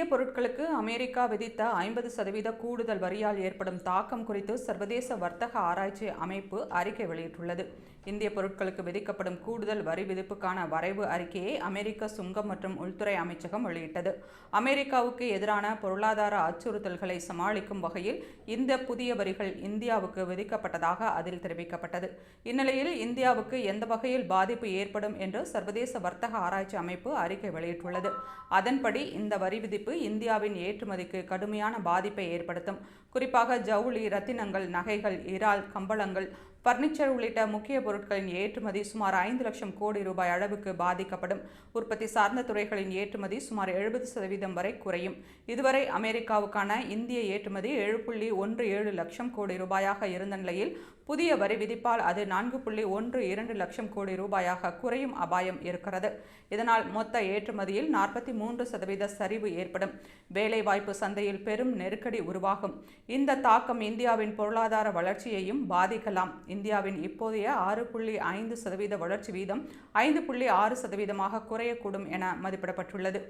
இந்திய பொருட்களுக்கு அமெரிக்கா விதித்த ஐம்பது சதவீத கூடுதல் வரியால் ஏற்படும் தாக்கம் குறித்து சர்வதேச வர்த்தக ஆராய்ச்சி அமைப்பு அறிக்கை வெளியிட்டுள்ளது. இந்திய பொருட்களுக்கு விதிக்கப்படும் கூடுதல் வரி விதிப்புக்கான வரைவு அறிக்கையை அமெரிக்க சுங்கம் மற்றும் உள்துறை அமைச்சகம் வெளியிட்டது. அமெரிக்காவுக்கு எதிரான பொருளாதார அச்சுறுத்தல்களை சமாளிக்கும் வகையில் இந்த புதிய வரிகள் இந்தியாவுக்கு விதிக்கப்பட்டதாக அதில் தெரிவிக்கப்பட்டது. இந்நிலையில் இந்தியாவுக்கு எந்த வகையில் பாதிப்பு ஏற்படும் என்று சர்வதேச வர்த்தக ஆராய்ச்சி அமைப்பு அறிக்கை வெளியிட்டுள்ளது. அதன்படி இந்த வரி விதிப்பு இந்தியாவின் ஏற்றுமதிக்கு கடுமையான பாதிப்பை ஏற்படுத்தும். குறிப்பாக ஜவுளி ரத்தினங்கள் நகைகள் இறால் கம்பளங்கள் பர்னிச்சர் உள்ளிட்ட முக்கிய பொருட்களின் ஏற்றுமதி சுமார் ஐந்து லட்சம் கோடி ரூபாய் அளவுக்கு பாதிக்கப்படும். உற்பத்தி சார்ந்த துறைகளின் ஏற்றுமதி சுமார் எழுபது சதவீதம் வரை குறையும். இதுவரை அமெரிக்காவுக்கான இந்திய ஏற்றுமதி ஏழு புள்ளி ஒன்று ஏழு லட்சம் கோடி ரூபாயாக இருந்த நிலையில் புதிய வரி விதிப்பால் அது நான்கு புள்ளி ஒன்று இரண்டு லட்சம் கோடி ரூபாயாக குறையும் அபாயம் இருக்கிறது. இதனால் மொத்த ஏற்றுமதியில் நாற்பத்தி மூன்று சதவீத சரிவு ஏற்படும். வேலைவாய்ப்பு சந்தையில் பெரும் நெருக்கடி உருவாகும். இந்த தாக்கம் இந்தியாவின் பொருளாதார வளர்ச்சியையும் பாதிக்கலாம். இந்தியாவின் இப்போதைய ஆறு புள்ளி ஐந்து சதவீத வளர்ச்சி வீதம் ஐந்து புள்ளி ஆறு சதவீதமாக குறையக்கூடும் என மதிப்பிடப்பட்டுள்ளது.